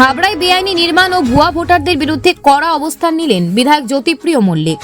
হাবড়ায় বেআইনি নির্মাণ ও ভুয়া ভোটারদের বিরুদ্ধে কড়া অবস্থান নিলেন বিধায়ক জ্যোতিপ্রিয় মল্লিক।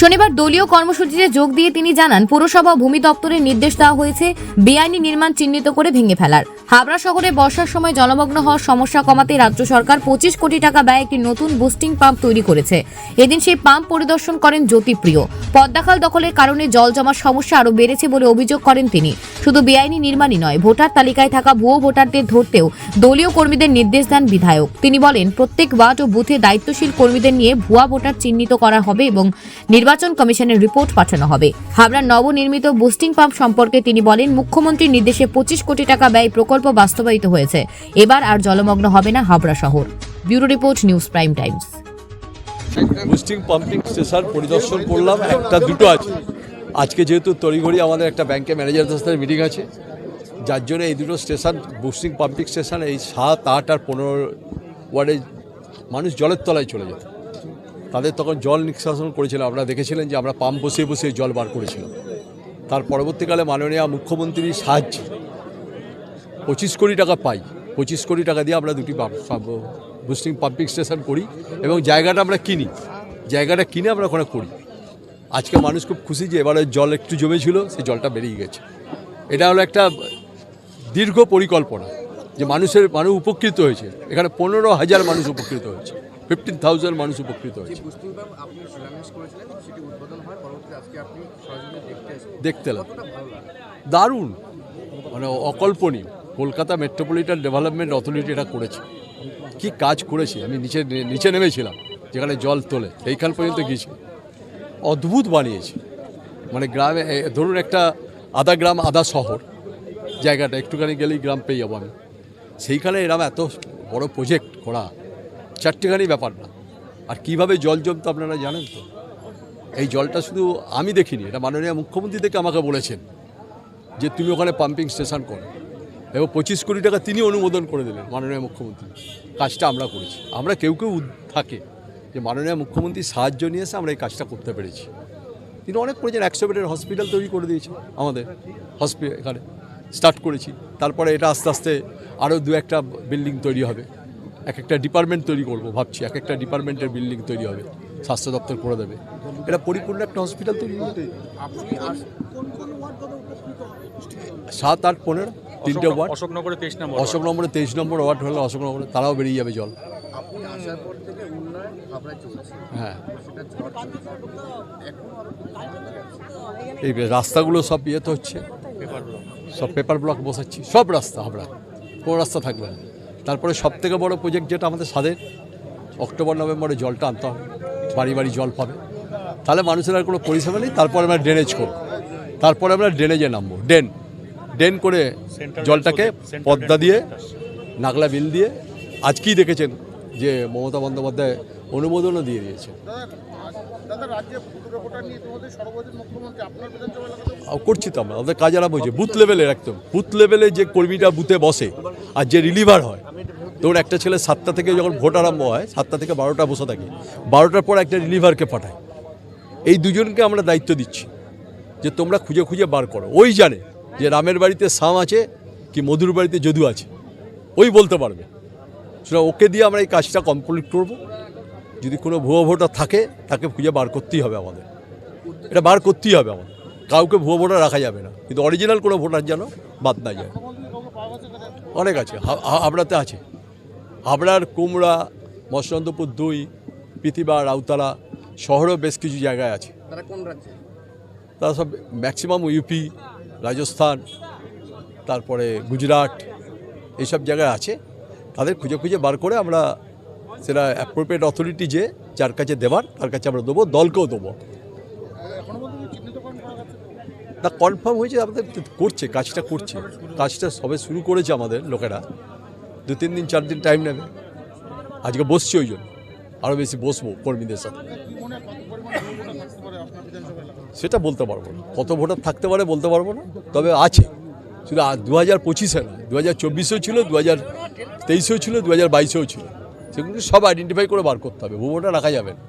শনিবার দলীয় কর্মসূচিতে যোগ দিয়ে তিনি জানান, পুরসভা ভূমি দপ্তরের নির্দেশ দেওয়া হয়েছে বেআইনি নির্মাণ চিহ্নিত করে ভেঙে ফেলার। হাবড়া শহরে বর্ষার সময় জলমগ্ন হওয়ার সমস্যা কমাতে রাজ্য সরকার পঁচিশ কোটি টাকা ব্যয় একটি নতুন বুস্টিং পাম্প তৈরি করেছে। এদিন সেই পাম্প পরিদর্শন করেন জ্যোতিপ্রিয়। পদ্মাখাল দখলের কারণে জল জমার সমস্যা আরও বেড়েছে বলে অভিযোগ করেন তিনি। শুধু বেআইনি নির্মাণই নয়, ভোটার তালিকায় থাকা ভুয়ো ভোটারদের ধরতেও দলীয় কর্মীদের নির্দেশ দেন বিধায়ক। তিনি বলেন, প্রত্যেক ওয়ার্ড ও বুথে দায়িত্বশীল কর্মীদের নিয়ে ভুয়া ভোটার চিহ্নিত করা হবে এবং নির্বাচন কমিশনের রিপোর্ট পাঠানো হবে। হাবড়ার নবনির্মিত বুস্টিং পাম্প সম্পর্কে তিনি বলেন, মুখ্যমন্ত্রীর নির্দেশে পঁচিশ কোটি টাকা ব্যয় প্রকল্প বাস্তবায়িত হয়েছে। এবার আর জলমগ্ন হবে না হাবড়া শহর। Bureau report, news prime times. Boosting pumping station পরিদর্শন করলাম, একটা দুটো আছে। আজকে যেহেতু তড়িঘড়ি আমাদের একটা ব্যাংকে ম্যানেজারদের সাথে মিটিং আছে। যার জন্য এই দুটো স্টেশন, বুস্টিং পাম্পিং স্টেশন এই সাত, আট আর পনেরো ওয়ার্ডে মানুষ জলের তলায় চলে যেত। তাদের তখন জল নিষ্কাশন করেছিলাম। আপনারা দেখেছিলেন যে আমরা পাম্প বসিয়ে বসিয়ে জল বার করেছিলাম। তার পরবর্তীকালে মাননীয় মুখ্যমন্ত্রীর সাহায্যে পঁচিশ কোটি টাকা পাই। পঁচিশ কোটি টাকা দিয়ে আমরা দুটি বুস্টিং পাম্পিং স্টেশন করি এবং জায়গাটা আমরা কিনি। জায়গাটা কিনে আমরা ওখানে করি। আজকে মানুষ খুব খুশি যে এবারে জল একটু জমেছিল, সেই জলটা বেরিয়ে গেছে। এটা হলো একটা দীর্ঘ পরিকল্পনা যে মানুষের, মানুষ উপকৃত হয়েছে। এখানে পনেরো হাজার মানুষ উপকৃত হয়েছে। ফিফটিন থাউজেন্ড মানুষ উপকৃত হয়েছে। হয় দেখতে দারুণ। মানে অকল্পনীয়। কলকাতা মেট্রোপলিটন ডেভেলপমেন্ট অথরিটি এটা করেছে। কি কাজ করেছে? আমি নিচে নিচে নেমেছিলাম যেখানে জল তোলে এইখান পর্যন্ত গিয়েছি। অদ্ভুত বানিয়েছে। মানে গ্রামে ধরুন একটা আধা গ্রাম আধা শহর জায়গাটা একটুখানি গেলেই গ্রাম পেয়ে যাব আমি। সেইখানে এরম এত বড় প্রজেক্ট করা চারটেখানি ব্যাপার না। আর কীভাবে জল জমতো আপনারা জানেন তো? এই জলটা শুধু আমি দেখিনি, এটা মাননীয় মুখ্যমন্ত্রী থেকে আমাকে বলেছেন যে তুমি ওখানে পাম্পিং স্টেশন করো। এবং পঁচিশ কোটি টাকা তিনি অনুমোদন করে দিলেন মাননীয় মুখ্যমন্ত্রী। কাজটা আমরা করেছি। আমরা কেউ কেউ থাকে যে মাননীয় মুখ্যমন্ত্রীর সাহায্য নিয়ে এসে আমরা এই কাজটা করতে পেরেছি। তিনি অনেক করেছেন, একশো বেডের হসপিটাল তৈরি করে দিয়েছে আমাদের। হসপিটাল এখানে স্টার্ট করেছি। তারপরে এটা আস্তে আস্তে আরও দু একটা বিল্ডিং তৈরি হবে। এক একটা ডিপার্টমেন্ট তৈরি করব ভাবছি এক একটা ডিপার্টমেন্টের বিল্ডিং তৈরি হবে স্বাস্থ্য দপ্তর করে দেবে। এটা পরিপূর্ণ একটা হসপিটাল তৈরি আর সাত আট পনেরো তিনটে ওয়ার্ড অশোকনগরে তেইশ নম্বর অশোক নম্বরে তেইশ নম্বর ওয়ার্ড হলে অশোক নম্বরে তারাও বেরিয়ে যাবে জল। আপনি আসার পর থেকে উন্নয়ন হাবড়ায় চলছে। হ্যাঁ? এই রাস্তাগুলো সব ইয়ে তো হচ্ছে সব পেপার ব্লক বসাচ্ছি। সব রাস্তা হাবড়া কোনো রাস্তা থাকবে না। তারপরে সব থেকে বড় প্রজেক্ট যেটা আমাদের স্বাদের অক্টোবর নভেম্বরে জলটা আনতে হবে বাড়ি বাড়ি জল পাবে। তাহলে মানুষের আর কোনো পরিষেবা নেই তারপরে আমরা ড্রেনেজ করব। তারপরে আমরা ড্রেনেজে নামবো ড্রেন। ড্রেন করে জলটাকে পদ্মা দিয়ে নাগলা বিল দিয়ে আজকেই দেখেছেন যে মমতা বন্দ্যোপাধ্যায় অনুমোদনও দিয়ে দিয়েছে করছি তো আমরা। আমাদের কাজ আরম্ভ হয়েছে। বুথ লেভেলের একদম। বুথ লেভেলে যে কর্মীটা বুথে বসে আর যে রিলিভার হয় ধরুন একটা ছেলে সাতটা থেকে যখন ভোট আরম্ভ হয় সাতটা থেকে বারোটা বসে থাকে বারোটার পর একটা রিলিভারকে পাঠায়। এই দুজনকে আমরা দায়িত্ব দিচ্ছি যে তোমরা খুঁজে খুঁজে বার করো। ওই জানে যে রামের বাড়িতে সাম আছে কি মধুর বাড়িতে যদু আছে। ওই বলতে পারবে। সুতরাং ওকে দিয়ে আমরা এই কাজটা কমপ্লিট করব। যদি কোনো ভুয়ো ভোটার থাকে তাকে খুঁজে বার করতেই হবে আমাদের। এটা বার করতেই হবে আমাদের। কাউকে ভুয়ো ভোটার রাখা যাবে না। কিন্তু অরিজিনাল কোনো ভোটার যেন বাদ না যায়। অনেক আছে। হাবড়াতে আছে। হাবড়ার কুমড়া মৎস্যন্তপুর দুই পৃথিবা রাউতালা শহরেও বেশ কিছু জায়গায় আছে। তারা সব ম্যাক্সিমাম ইউপি রাজস্থান তারপরে গুজরাট এইসব জায়গায় আছে। তাদের খুঁজে খুঁজে বার করে আমরা সেটা অ্যাপ্রোপ্রিয়েট অথরিটি যে, যার কাছে দেবার তার কাছে আমরা দেবো, দলকেও দেবো। না কনফার্ম হয়েছে, আমাদের করছে, কাজটা করছে। কাজটা সবে শুরু করেছে আমাদের লোকেরা। দু, তিন দিন, চার দিন টাইম নেবে। আজকে বসছি ওই জন্য। আরও বেশি বসবো কর্মীদের সাথে। সেটা বলতে পারব না। কত ভোটার থাকতে পারে বলতে পারব না। তবে আছে। শুধু দু হাজার পঁচিশে না দু হাজার চব্বিশেও ছিল দু হাজার তেইশেও ছিল দু হাজার বাইশেও ছিল। সেগুলো সব আইডেন্টিফাই করে বার করতে হবে ভুবোটা রাখা যাবে না।